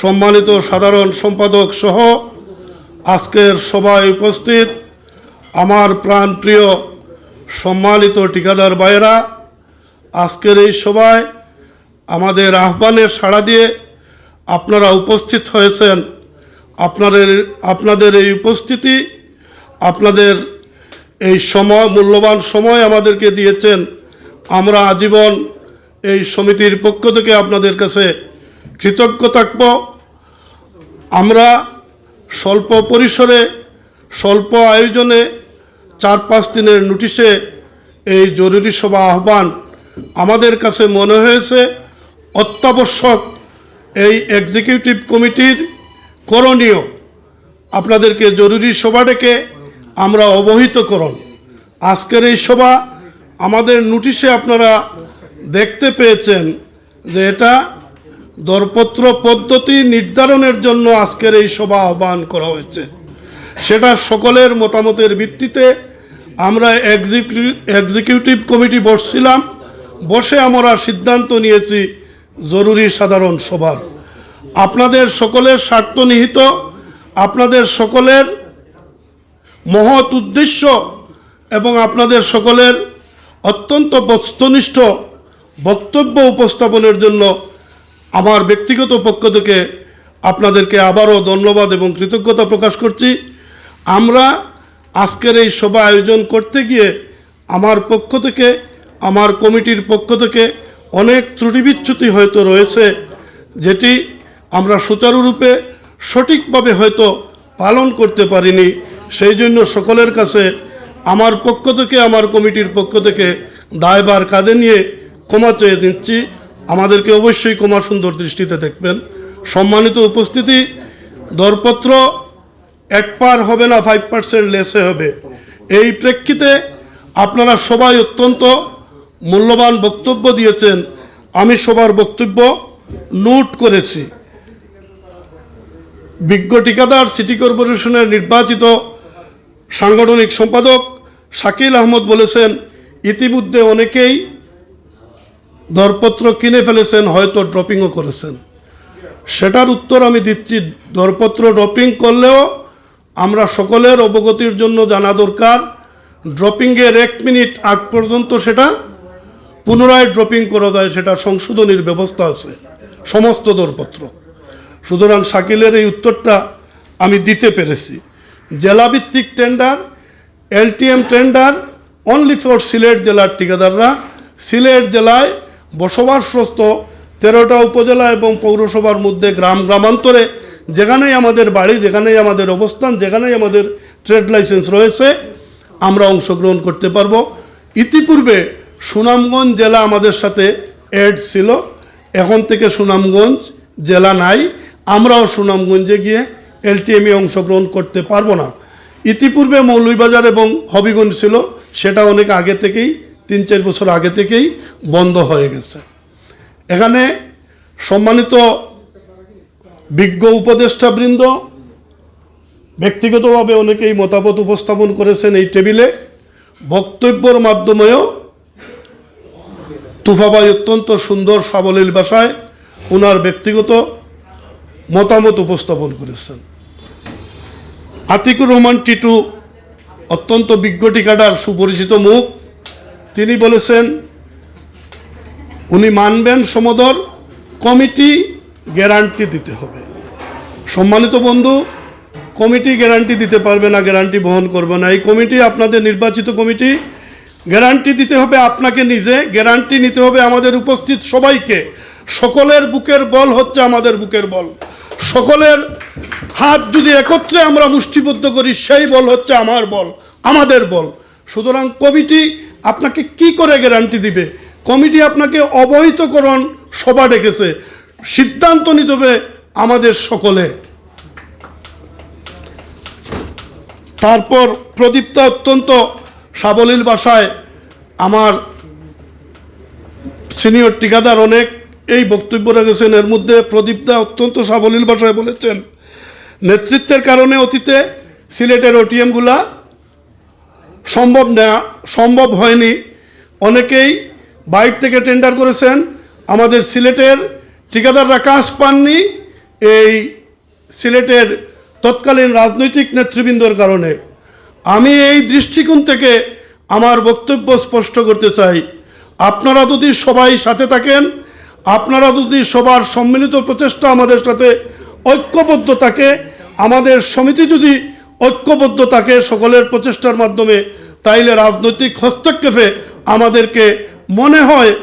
সম্মানিত সাধারণ সম্পাদক সহ আজকের সভায় উপস্থিত আমার প্রাণপ্রিয় সম্মানিত ঠিকাদার ভাইয়েরা, আজকের এই সভায় আমাদের আহ্বানের সাড়া দিয়ে আপনারা উপস্থিত হয়েছেন। আপনাদের আপনাদের এই উপস্থিতি, আপনাদের এই সময়, মূল্যবান সময় আমাদেরকে দিয়েছেন। আমরা আজীবন এই সমিতির পক্ষ থেকে আপনাদের কাছে কৃতজ্ঞ থাকব। আমরা স্বল্প পরিসরে, স্বল্প আয়োজনে চার পাঁচ দিনের নোটিশে এই জরুরি সভা আহ্বান আমাদের কাছে মনে হয়েছে, অত্যাবশ্যক এই এক্সিকিউটিভ কমিটির করণীয়। আপনাদেরকে জরুরি সভা ডেকে আমরা অবহিত করুন। আজকের এই সভা আমাদের নোটিশে আপনারা দেখতে পেয়েছেন যে এটা দরপত্র পদ্ধতি নির্ধারণের জন্য আজকের এই সভা আহ্বান করা হয়েছে। সেটা সকলের মতামতের ভিত্তিতে আমরা এক্সিকিউটিভ কমিটি বসছিলাম, বসে আমরা সিদ্ধান্ত নিয়েছি জরুরি সাধারণ সভার। আপনাদের সকলের স্বার্থ নিহিত, আপনাদের সকলের মহৎ উদ্দেশ্য এবং আপনাদের সকলের অত্যন্ত বস্তুনিষ্ঠ বক্তব্য উপস্থাপনের জন্য আমার ব্যক্তিগত পক্ষ থেকে আপনাদেরকে আবারও ধন্যবাদ এবং কৃতজ্ঞতা প্রকাশ করছি। আমরা আজকের এই সভা আয়োজন করতে গিয়ে আমার পক্ষ থেকে, আমার কমিটির পক্ষ থেকে অনেক ত্রুটি বিচ্যুতি হয়তো রয়েছে, যেটি আমরা সুচারুরূপে সঠিকভাবে হয়তো পালন করতে পারিনি। সেই জন্য সকলের কাছে আমার পক্ষ থেকে, আমার কমিটির পক্ষ থেকে দায়বার কাঁধে নিয়ে ক্ষমা চেয়ে দিচ্ছি আমাদেরকে অবশ্যই কুমার সুন্দর দৃষ্টিতে দেখবেন। সম্মানিত উপস্থিতি, দরপত্র এক পার হবে না ফাইভ পার্সেন্ট লেসে হবে। এই প্রেক্ষিতে আপনারা সবাই অত্যন্ত মূল্যবান বক্তব্য দিয়েছেন। আমি সবার বক্তব্য নোট করেছি। বিজ্ঞ ঠিকাদার, সিটি কর্পোরেশনের নির্বাচিত সাংগঠনিক সম্পাদক শাকিল আহমদ বলেছেন, ইতিমধ্যে অনেকেই দরপত্র কিনে ফেলেছেন, হয়তো ড্রপিংও করেছেন। সেটার উত্তর আমি দিচ্ছি, দরপত্র ড্রপিং করলেও আমরা সকলের অবগতির জন্য জানা দরকার। ড্রপিংয়ের এক মিনিট আগ পর্যন্ত সেটা পুনরায় ড্রপিং করা যায়, সেটা সংশোধনীর ব্যবস্থা আছে, সমস্ত দরপত্র। সুতরাং শাকিলের এই উত্তরটা আমি দিতে পেরেছি। জেলাভিত্তিক tender, LTM tender only for Sylhet জেলার ঠিকাদাররা, সিলেট জেলায় বসবাসরত তেরোটা উপজেলা এবং পৌরসভার মধ্যে গ্রাম গ্রামান্তরে, যেখানেই আমাদের বাড়ি, যেখানেই আমাদের অবস্থান, যেখানেই আমাদের ট্রেড লাইসেন্স রয়েছে, আমরা অংশগ্রহণ করতে পারব। ইতিপূর্বে সুনামগঞ্জ জেলা আমাদের সাথে অ্যাড ছিল। এখন থেকে সুনামগঞ্জ জেলা নাই। আমরাও সুনামগঞ্জে গিয়ে এলটিএমে অংশগ্রহণ করতে পারব না। ইতিপূর্বে মৌলভীবাজার এবং হবিগঞ্জ ছিল, সেটা অনেক আগে থেকেই তিন, চার বছর আগে থেকেই বন্ধ হয়ে গেছে। এখানে সম্মানিত বিজ্ঞ উপদেষ্টাবৃন্দ ব্যক্তিগতভাবে অনেকেই মতামত উপস্থাপন করেছেন এই টেবিলে। বক্তব্যর মাধ্যমেও তুফাবাই অত্যন্ত সুন্দর সাবলীল ভাষায় ওনার ব্যক্তিগত মতামত উপস্থাপন করেছেন। আতিকুর রহমান টিটু অত্যন্ত বিজ্ঞ টিকাটার সুপরিচিত মুখ। তিনি বলেছেন, উনি মানবেন সমদর কমিটি গ্যারান্টি দিতে হবে। সম্মানিত বন্ধু, কমিটি গ্যারান্টি দিতে পারবে না, গ্যারান্টি বহন করবে না। এই কমিটি আপনাদের নির্বাচিত কমিটি, গ্যারান্টি দিতে হবে আপনাকে নিজে, গ্যারান্টি নিতে হবে আমাদের উপস্থিত সবাইকে। সকলের বুকের বল হচ্ছে আমাদের বুকের বল। সকলের হাত যদি একত্রে আমরা মুষ্টিবদ্ধ করি, সেই বল হচ্ছে আমার বল, আমাদের বল। সুতরাং কমিটি আপনাকে কি করে গ্যারান্টি দিবে? কমিটি আপনাকে অবহিতকরণ সভা ডেকেছে। সিদ্ধান্ত নিতে হবে আমাদের সকলে। তারপর প্রদীপ্তা অত্যন্ত সাবলীল ভাষায় আমার সিনিয়র ঠিকাদার অনেক এই বক্তব্য রেখেছেন। এর মধ্যে প্রদীপ্তা অত্যন্ত সাবলীল ভাষায় বলেছেন, নেতৃত্বের কারণে অতীতে সিলেটের ওটিএমগুলা সম্ভব নেওয়া সম্ভব হয়নি। অনেকেই বাইর থেকে টেন্ডার করেছেন। আমাদের সিলেটের ঠিকাদাররা কাজ পাননি এই সিলেটের তৎকালীন রাজনৈতিক নেতৃবৃন্দর কারণে। আমি এই দৃষ্টিকোণ থেকে আমার বক্তব্য স্পষ্ট করতে চাই। আপনারা যদি সবাই সাথে থাকেন, আপনারা যদি সবার সম্মিলিত প্রচেষ্টা আমাদের সাথে ঐক্যবদ্ধ থাকে, আমাদের সমিতি যদি ঐক্যবদ্ধ থাকে সকলের প্রচেষ্টার মাধ্যমে তাইলে রাজনৈতিক হস্তক্ষেপে আমাদেরকে মনে হয়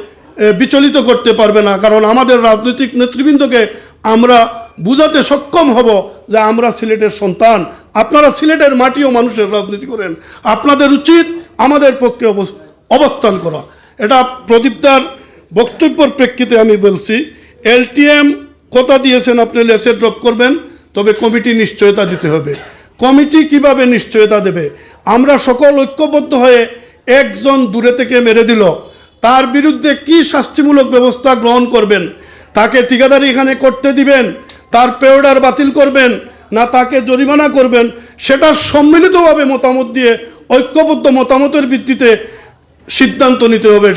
বিচলিত করতে পারবে না। কারণ আমাদের রাজনৈতিক নেতৃবৃন্দকে আমরা বুঝাতে সক্ষম হব যে আমরা সিলেটের সন্তান। আপনারা সিলেটের মাটি ও মানুষের রাজনীতি করেন। আপনাদের উচিত আমাদের পক্ষে অবস- অবস্থান করা। এটা প্রদীপদার বক্তব্যর প্রেক্ষিতে আমি বলছি, এলটিএম কথা দিয়েছেন আপনি লেসে ড্রপ করবেন, তবে কমিটি নিশ্চয়তা দিতে হবে। কমিটি কীভাবে নিশ্চয়তা দেবে? আমরা সকল ঐক্যবদ্ধ হয়ে একজন দূরে থেকে মেরে দিল। তার বিরুদ্ধে কি শাস্তিমূলক ব্যবস্থা গ্রহণ করবেন? তাকে ঠিকাদারি এখানে করতে দিবেন? তার পেওডার বাতিল করবেন? না তাকে জরিমানা করবেন? সেটা সম্মিলিতভাবে মতামত দিয়ে ঐক্যবদ্ধ মতামতের ভিত্তিতে সিদ্ধান্ত নিতে হবে।